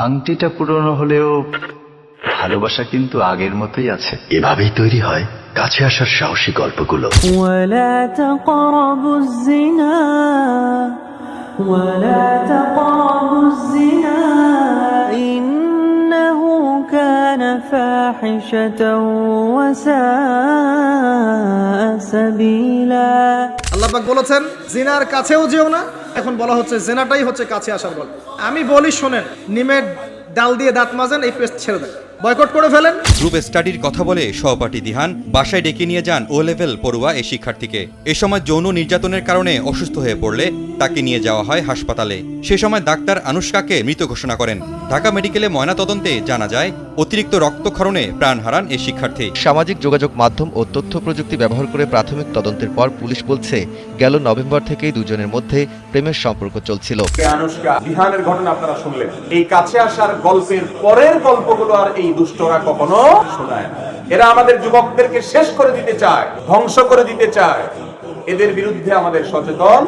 আংটিটা পুরনো হলেও ভালোবাসা কিন্তু আগের মতোই আছে এভাবেই তৈরি হয় কাছে আসার সাহসী গল্পগুলো ولا تقربوا الزنا ولا تقربوا الزنا إنه كان فاحشة وساء সাবিলা। বলেছেন, জিনার কাছেও যেও না। এখন বলা হচ্ছে, জেনাটাই হচ্ছে কাছে আসার বল আমি বলি, শোনেন, নিমের ডাল দিয়ে দাঁত মাজেন, এই পেস্ট ছেড়ে দেন। বয়কট করে ফেলেন। গ্রুপ স্টাডির কথা বলে সহপাঠী দিহান বাসায় ডেকে নিয়ে যান ও লেভেল পড়ুয়া এই শিক্ষার্থীকে। এ সময় যৌন নির্যাতনের কারণে অসুস্থ হয়ে পড়লে তাকে নিয়ে যাওয়া হয় হাসপাতালে। সে সময় ডাক্তার আনুষ্কাকে মৃত ঘোষণা করেন। ঢাকা মেডিকেলে ময়নাতদন্তে জানা যায় অতিরিক্ত রক্তক্ষরণে প্রাণ হারান এই শিক্ষার্থী। সামাজিক যোগাযোগ মাধ্যম ও তথ্য প্রযুক্তি ব্যবহার করে প্রাথমিক তদন্তের পর পুলিশ বলছে গেল নভেম্বর থেকেই দুজনের মধ্যে প্রেমের সম্পর্ক চলছিল। আনুষ্কা বিহানের ঘটনা আপনারা শুনলেন। এই কাছে আসার গল্পের পরের গল্পগুলো আর এই দুষ্টরা কখনো শোনায় না। এরা আমাদের যুবকদেরকে শেষ করে দিতে চায়, ধ্বংস করে দিতে চায়। এদের বিরুদ্ধে আমাদের সচেতন